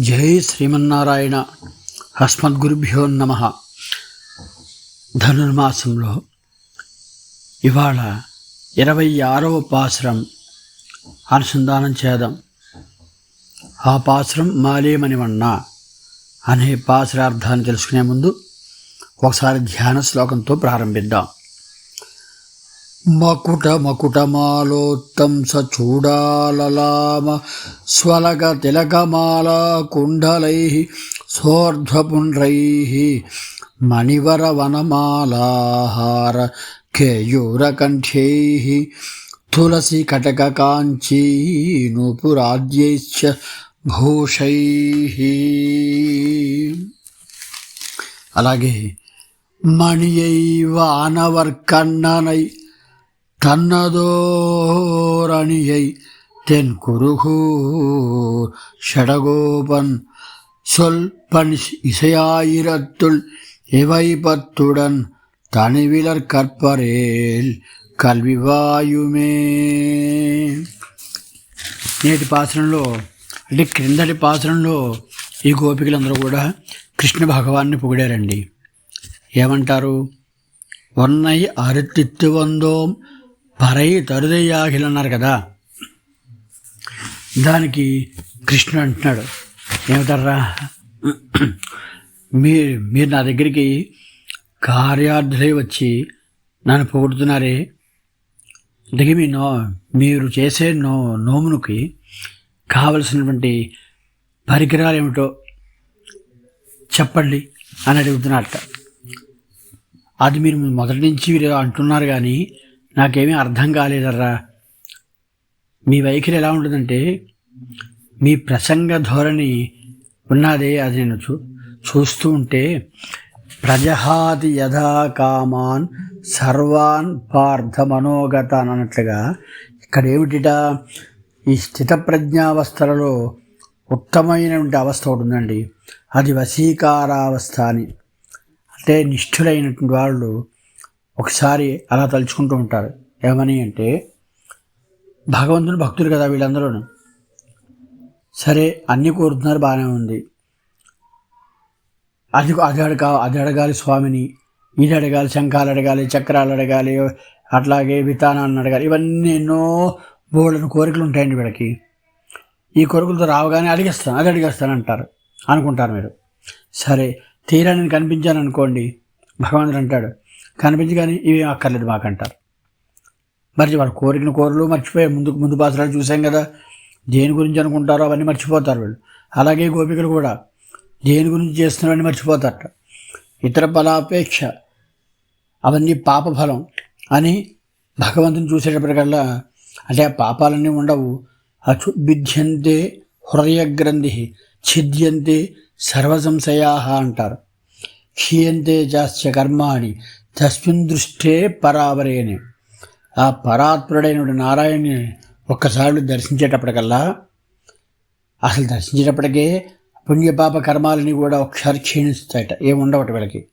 జై శ్రీమన్నారాయణ హస్మద్గురుభ్యో నమ. ధనుర్మాసంలో ఇవాళ ఇరవై ఆరవ పాసురం అనుసంధానం చేద్దాం. ఆ పాసురం మాలేమణివన్న అనే పాసురార్థాన్ని తెలుసుకునే ముందు ఒకసారి ధ్యాన శ్లోకంతో ప్రారంభిద్దాం. మకుట మకుటమాలోత్తం స చూడాలలామ స్వలగ తిలకమాల కుండలై సోర్ధ్వపుండ్రై మణివర వనమాలాహార కేయూరకంఠ్యై తులసి కటక కాంచీ భూషై అలాగే మణియై వానవర్కన్ననై தன்னதோரணியை தென் குருகூர் ஷடகோபன் சொல் பண் இசையாயிரத்துள் இவை பத்துடன் தனிவிலர் கற்பரேல் కల్వివాయుమే నేటి పాసనంలో అంటే క్రిందటి పాసనంలో ఈ గోపికలందరూ కూడా కృష్ణ భగవాన్ని పొగిడారండి ఏమంటారు ఒన్నై అరుతిత్తు వందోం పరై తరుదయ్యాఖిలు అన్నారు కదా. దానికి కృష్ణుడు అంటున్నాడు ఏమిటారా మీరు మీరు నా దగ్గరికి కార్యార్థులై వచ్చి నన్ను పొగుడుతున్నారే? అందుకే మీ నో మీరు చేసే నో నోమునికి కావలసినటువంటి పరికరాలు ఏమిటో చెప్పండి అని అడుగుతున్నారట. అది మీరు మొదటి నుంచి మీరు అంటున్నారు కానీ నాకేమీ అర్థం కాలేదర్రా. మీ వైఖరి ఎలా ఉంటుందంటే మీ ప్రసంగ ధోరణి ఉన్నదే అది నేను చూ చూస్తూ ఉంటే ప్రజహాతి యథా కామాన్ సర్వాన్ పార్థ మనోగతాన్ అన్నట్లుగా ఇక్కడ ఏమిటిట? ఈ స్థితప్రజ్ఞావస్థలలో ఉత్తమైనటువంటి అవస్థ ఉంటుందండి అది వశీకారావస్థ అని. అంటే నిష్ఠులైనటువంటి వాళ్ళు ఒకసారి అలా తలుచుకుంటూ ఉంటారు. ఏమని అంటే భగవంతుని భక్తులు కదా వీళ్ళందరూ సరే అన్నీ కోరుతున్నారు బాగానే ఉంది. అది అది అడగా అది అడగాలి స్వామిని. ఇది అడగాలి శంఖాలు అడగాలి చక్రాలు అడగాలి అట్లాగే విధానాలను అడగాలి. ఇవన్నీ ఎన్నో బోళ్ళని కోరికలు ఉంటాయండి వీళ్ళకి. ఈ కోరికలతో రావగానే అడిగేస్తాను అది అడిగేస్తాను అంటారు. అనుకుంటారు మీరు. సరే తీరా నేను కనిపించాను అనుకోండి భగవంతుడు అంటాడు కనిపించి కానీ ఇవి అక్కర్లేదు మాకంటారు. మరి వాళ్ళు కోరికన కోరలు మర్చిపోయే ముందుకు ముందు పాత్రలు చూసాం కదా. దేని గురించి అనుకుంటారో అవన్నీ మర్చిపోతారు వీళ్ళు. అలాగే గోపికలు కూడా దేని గురించి చేస్తున్నారని మర్చిపోతారట. ఇతర ఫలాపేక్ష అవన్నీ పాప ఫలం అని భగవంతుని చూసేటప్పటికల్లా అంటే ఆ పాపాలన్నీ ఉండవు. అచుబిధ్యంతే హృదయ గ్రంథి ఛిద్యంతే సర్వసంశయా అంటారు. క్షీయంతే జాస్య కర్మాణి తస్మిన్ దృష్టే పరావరేని ఆ పరాత్ముడైన నారాయణని ఒక్కసారి దర్శించేటప్పటికల్లా అసలు దర్శించేటప్పటికే పుణ్యపాప కర్మాలని కూడా ఒకసారి క్షీణిస్తాయట ఏముండవట వీళ్ళకి.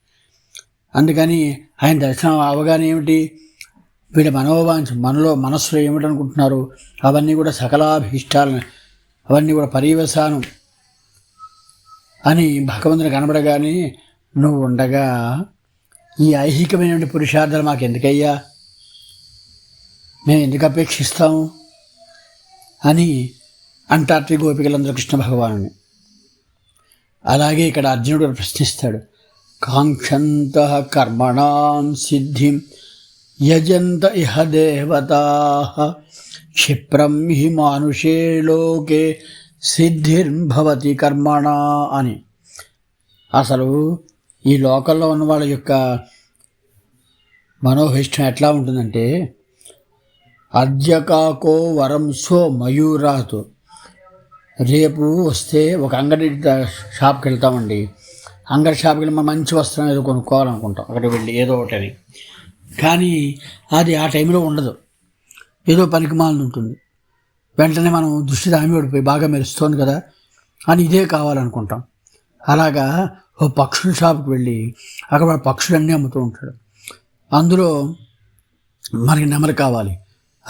అందుకని ఆయన దర్శనం అవగానే ఏమిటి? వీళ్ళ మనోవాంఛ మనలో మనస్సులో ఏమిటనుకుంటున్నారు? అవన్నీ కూడా సకలాభీష్టాలను అవన్నీ కూడా పర్యవసానం అని భగవంతుని కనబడగానే నువ్వు ఉండగా ఈ ఐహికమైనటువంటి పురుషార్థాలు మాకు ఎందుకయ్యా మేము ఎందుకు అపేక్షిస్తాము? అని అంటార్టిక్ గోపికలందరూ కృష్ణ భగవాను అలాగే ఇక్కడ అర్జునుడు ప్రశ్నిస్తాడు. కాంక్షంత కర్మణాం సిద్ధిం యజంత ఇహ దేవతా క్షిప్రం హి మానుషే లోకే సిద్ధిర్భవతి కర్మణ అని. అసలు ఈ లోకల్లో ఉన్న వాళ్ళ యొక్క మనోహిష్టం ఎట్లా ఉంటుందంటే అద్యకాకో వరం సో రేపు వస్తే ఒక అంగడి షాప్కి వెళ్తామండి అంగడి షాప్కి వెళ్ళి మనం మంచి వస్త్రం ఏదో కొనుక్కోవాలనుకుంటాం. అక్కడికి వెళ్ళి ఏదో ఒకటి కానీ అది ఆ టైంలో ఉండదు. ఏదో పనికి ఉంటుంది. వెంటనే మనం దృష్టి దామి పడిపోయి బాగా మెరుస్తోంది కదా అని ఇదే కావాలనుకుంటాం. అలాగా ఓ పక్షుల షాప్కి వెళ్ళి అక్కడ పక్షులన్నీ అమ్ముతూ ఉంటాడు. అందులో మనకి నెమలు కావాలి.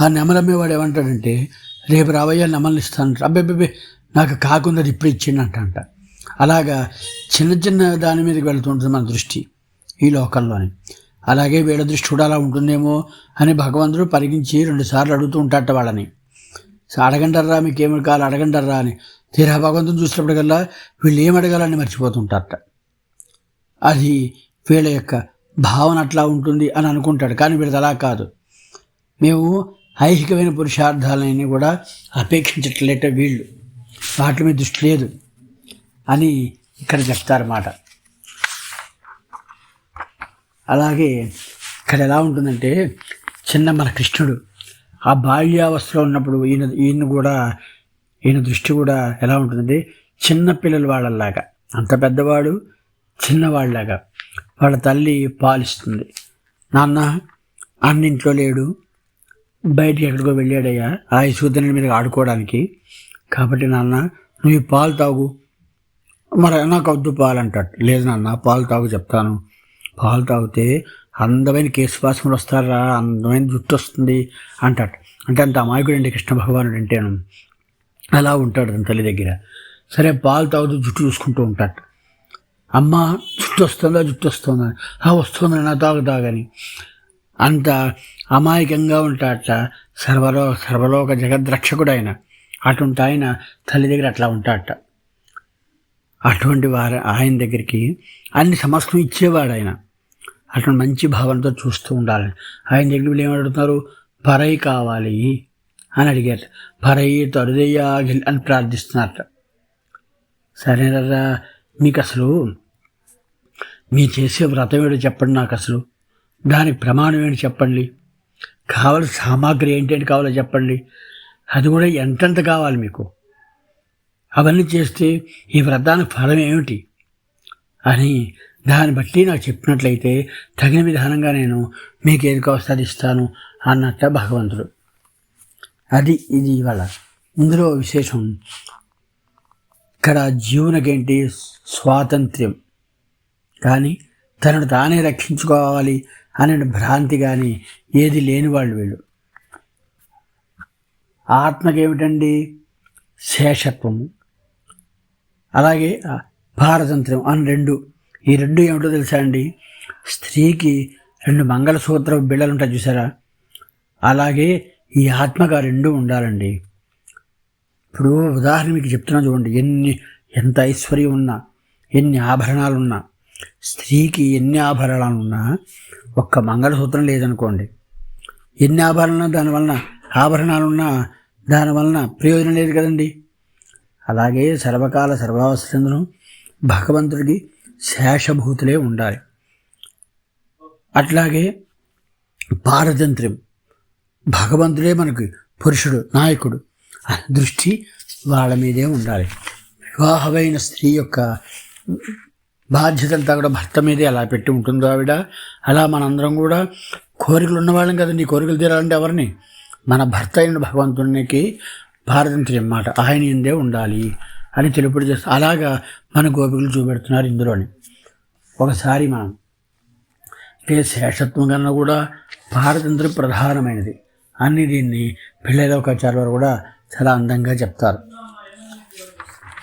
ఆ నెమలి అమ్మేవాడు ఏమంటాడంటే రేపు రావయ్యా నెమలిని ఇస్తాను అబ్బాయి నాకు కాకుండా ఇప్పుడు ఇచ్చిండంట అంట అలాగా చిన్న చిన్న దాని మీదకి వెళ్తుంటుంది మన దృష్టి ఈ లోకల్లోని అలాగే వీళ్ళ దృష్టి కూడా అలా ఉంటుందేమో అని భగవంతుడు పరిగించి రెండుసార్లు అడుగుతూ ఉంటాట వాళ్ళని. అడగండర్రా మీకు ఏమి కావాలి అడగండర్రా అని. తీరా భగవంతుని చూసినప్పటికల్లా వీళ్ళు ఏం అడగాలని మర్చిపోతుంటారట అది వీళ్ళ యొక్క భావన అట్లా ఉంటుంది అని అనుకుంటాడు. కానీ వీళ్ళది అలా కాదు. మేము ఐహికమైన పురుషార్థాలని కూడా అపేక్షించట్లేట వీళ్ళు. వాటి మీద దృష్టి లేదు అని ఇక్కడ చెప్తారన్నమాట. అలాగే ఇక్కడ ఎలా ఉంటుందంటే చిన్న మన కృష్ణుడు ఆ బాల్యావస్థలో ఉన్నప్పుడు ఈయన ఈయన కూడా ఈయన దృష్టి కూడా ఎలా ఉంటుందంటే చిన్న పిల్లల వాళ్ళలాగా. అంత పెద్దవాడు చిన్నవాళ్ళలాగా వాళ్ళ తల్లి పాలిస్తుంది. నాన్న అన్నింట్లో లేడు. బయటికి ఎక్కడికో వెళ్ళాడయ్యా. ఆ సూర్యుని మీద ఆడుకోవడానికి. కాబట్టి నాన్న నువ్వు పాలు తాగు. మరి నాకు వద్దు పాలు అంటాడు. లేదు నాన్న పాలు తాగు చెప్తాను. పాలు తాగితే అందమైన కేశవాసములు వస్తారా? అందమైన జుట్టు వస్తుంది అంటాడు. అంటే అంత అమాయకుడు కృష్ణ భగవానుడు అంటేను. అలా ఉంటాడు తన తల్లి దగ్గర. సరే పాలు తాగుతూ జుట్టు చూసుకుంటూ ఉంటాడు. అమ్మ జుట్టు వస్తుందా జుట్టు వస్తుందా ఆ వస్తుందని నా తాగు తాగని అంత అమాయకంగా ఉంటాడట సర్వలో సర్వలోక జగద్రక్షకుడు ఆయన అటువంటి ఆయన తల్లి దగ్గర అట్లా ఉంటాడట. అటువంటి వారు ఆయన దగ్గరికి అన్ని సమస్తం ఇచ్చేవాడు ఆయన అటువంటి మంచి భావనతో చూస్తూ ఉండాలి. ఆయన దగ్గర వీళ్ళు ఏమడుగుతున్నారు? పరై కావాలి అని అడిగారు. పరై తరుదయ్యా అని ప్రార్థిస్తున్నారట. సరేనరా మీకు అసలు మీ చేసే వ్రతం ఏంటో చెప్పండి నాకు అసలు దానికి ప్రమాణం ఏంటి చెప్పండి. కావలసిన సామాగ్రి ఏంటేంటి కావాలో చెప్పండి. అది కూడా ఎంతెంత కావాలి మీకు? అవన్నీ చేస్తే ఈ వ్రతానికి ఫలం ఏమిటి? అని దాన్ని బట్టి నాకు చెప్పినట్లయితే తగిన విధానంగా నేను మీకు ఏది కావస్తే అది ఇస్తాను అన్నట్ట భగవంతుడు. అది ఇది ఇవాళ. ఇందులో విశేషం. ఇక్కడ జీవనకేంటి స్వాతంత్ర్యం. కానీ తనను తానే రక్షించుకోవాలి అనే భ్రాంతి కానీ ఏది లేని వాళ్ళు వీళ్ళు. ఆత్మకేమిటండి? శేషత్వము. అలాగే పారతంత్రం అని రెండు. ఈ రెండు ఏమిటో తెలుసా అండి? స్త్రీకి రెండు మంగళసూత్ర బిళ్ళలుంటాయి చూసారా? అలాగే ఈ ఆత్మగా రెండు ఉండాలండి. ఇప్పుడు ఉదాహరణ మీకు చెప్తున్నా చూడండి. ఎన్ని ఎంత ఐశ్వర్యం ఉన్నా ఎన్ని ఆభరణాలున్నా స్త్రీకి ఎన్ని ఆభరణాలు ఉన్నా ఒక్క మంగళసూత్రం లేదనుకోండి. ఎన్ని ఆభరణాలు దానివలన ఆభరణాలున్నా దానివలన ప్రయోజనం లేదు కదండి. అలాగే సర్వకాల సర్వావస్థను భగవంతుడికి శేషభూతులే ఉండాలి. అట్లాగే పారతంత్ర్యం భగవంతుడే మనకి పురుషుడు నాయకుడు. దృష్టి వాళ్ళ మీదే ఉండాలి. వివాహమైన స్త్రీ యొక్క బాధ్యతంతా కూడా భర్త మీదే అలా పెట్టి ఉంటుందో ఆవిడ. అలా మనందరం కూడా కోరికలు ఉన్నవాళ్ళం కదండి. కోరికలు తీరాలంటే ఎవరిని? మన భర్త అయిన భగవంతునికి భారతంత్రి అన్నమాట ఆయన ఇందే ఉండాలి అని తెలుపుడు చేస్తారు అలాగా మన గోపికలు చూపెడుతున్నారు ఇందులోని. ఒకసారి మనం అంటే శేషత్వం కన్నా కూడా పారతంత్రం ప్రధానమైనది. అన్ని దీన్ని పిల్లలకాచార్య వారు కూడా చాలా అందంగా చెప్తారు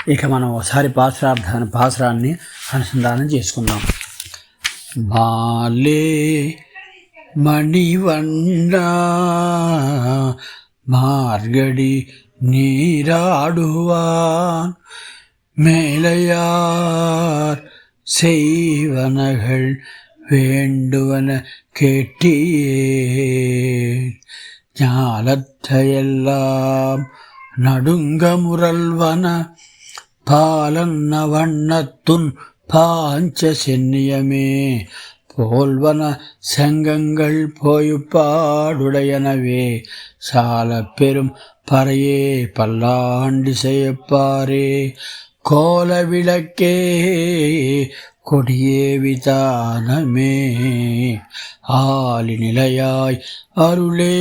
ఇక మనం ఒకసారి పాశ్రార్థాన్ని పాశ్రాన్ని అనుసంధానం చేసుకుందాం బాలే மணிவண்ணா மார்கடி நீராடுவான் மேலையார் செய்வனகள் வேண்டுவன கேட்டியே ஞாலத்தையெல்லாம் நடுங்க முரல்வன பாலன்ன வண்ணத்துன் பாஞ்ச சென்னியமே போல்வன செங்கங்கள் போயுப்பாடுடையனவே. சால பெரும் பறையே பல்லாண்டு செய்யப்பாரே கோல விளக்கே கொடியே விதானமே ஆலி நிலையாய் అరులే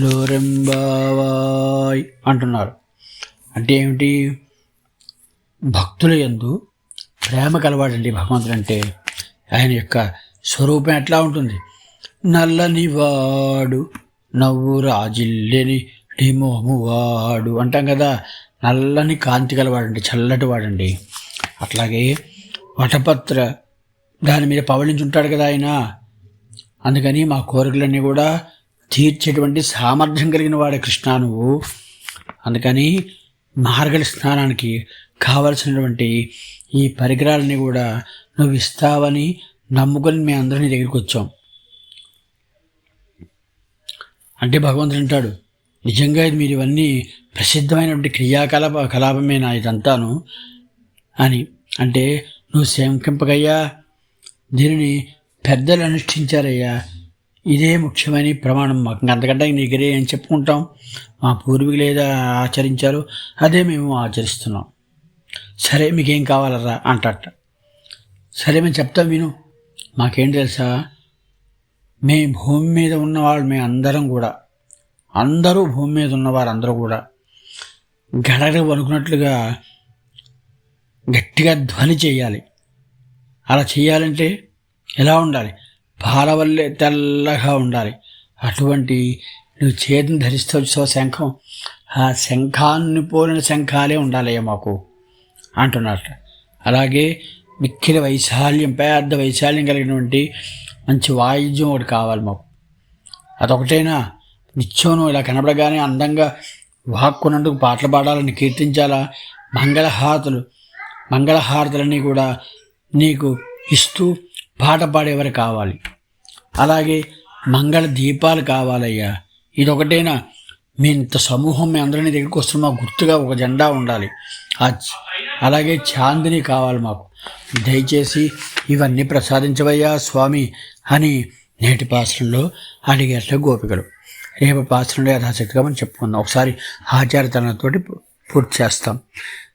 లోరెంబావాయ్ అంటున్నారు అంటే ఏమిటి భక్తుల ఎందు ప్రేమ కలవాడండి భగవంతుడు అంటే ఆయన యొక్క స్వరూపం ఎట్లా ఉంటుంది నల్లని వాడు నవ్వు రాజిల్లెని వాడు అంటాం కదా నల్లని కాంతి గలవాడండి చల్లటి వాడండి అట్లాగే వటపత్ర దాని మీద పవళించుంటాడు కదా ఆయన. అందుకని మా కోరికలన్నీ కూడా తీర్చేటువంటి సామర్థ్యం కలిగిన వాడే కృష్ణ నువ్వు. అందుకని మార్గల స్నానానికి కావలసినటువంటి ఈ పరికరాలని కూడా నువ్వు ఇస్తావని నమ్ముకొని మేము అందరం నీ దగ్గరికి వచ్చాం. అంటే భగవంతుడు అంటాడు నిజంగా ఇది మీరు ఇవన్నీ ప్రసిద్ధమైనటువంటి క్రియాకలాప కలాపమేనా ఇదంతాను? అని. అంటే నువ్వు శంకింపకయ్యా దీనిని పెద్దలు అనుష్ఠించారయ్యా. ఇదే ముఖ్యమైన ప్రమాణం. మాకు అంతకంటే నీకరే ఏం చెప్పుకుంటాం? మా పూర్వీకులు ఏదో ఆచరించారో అదే మేము ఆచరిస్తున్నాం. సరే మీకేం కావాలరా? అంటట సరే మేము చెప్తాం విను. మాకేం తెలుసా? మీ భూమి మీద ఉన్నవాళ్ళు మేము అందరం కూడా. అందరూ భూమి మీద ఉన్నవారు అందరూ కూడా. గడగడ వణుకున్నట్లుగా గట్టిగా ధ్వని చేయాలి. అలా చేయాలంటే ఎలా ఉండాలి? పాల వల్లే తెల్లగా ఉండాలి. అటువంటి నువ్వు చేతిని ధరిస్తూ శంఖం? ఆ శంఖాన్ని పోలిన శంఖాలే ఉండాలయ్యా మాకు అంటున్నట్టు అలాగే మిక్కిలి వైశాల్యం పెద్ద వైశాల్యం కలిగినటువంటి మంచి వాయిద్యం ఒకటి కావాలి మాకు. అదొకటైనా నిత్యం ఇలా కనబడగానే అందంగా వాక్కున్నందుకు పాటలు పాడాలని కీర్తించాలా? మంగళహారతులు మంగళహారతులన్నీ కూడా నీకు ఇస్తూ పాట పాడేవారు కావాలి. అలాగే మంగళ దీపాలు కావాలయ్యా. ఇదొకటేనా? మీ ఇంత సమూహం మీ అందరినీ దగ్గరికి వస్తున్న గుర్తుగా ఒక జెండా ఉండాలి. ఆ అలాగే చాందిని కావాలి మాకు. దయచేసి ఇవన్నీ ప్రసాదించవయ్యా స్వామి అని నేటి పాత్రలో అడిగేట గోపికలు. రేపు పాత్రలో యథాశక్తిగా మనం చెప్పుకుందాం. ఒకసారి ఆచారతనంతోటి పూర్తి చేస్తాం.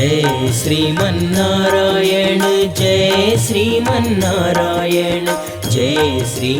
जय श्रीमन्नारायण जय श्रीमन्नारायण जय श्री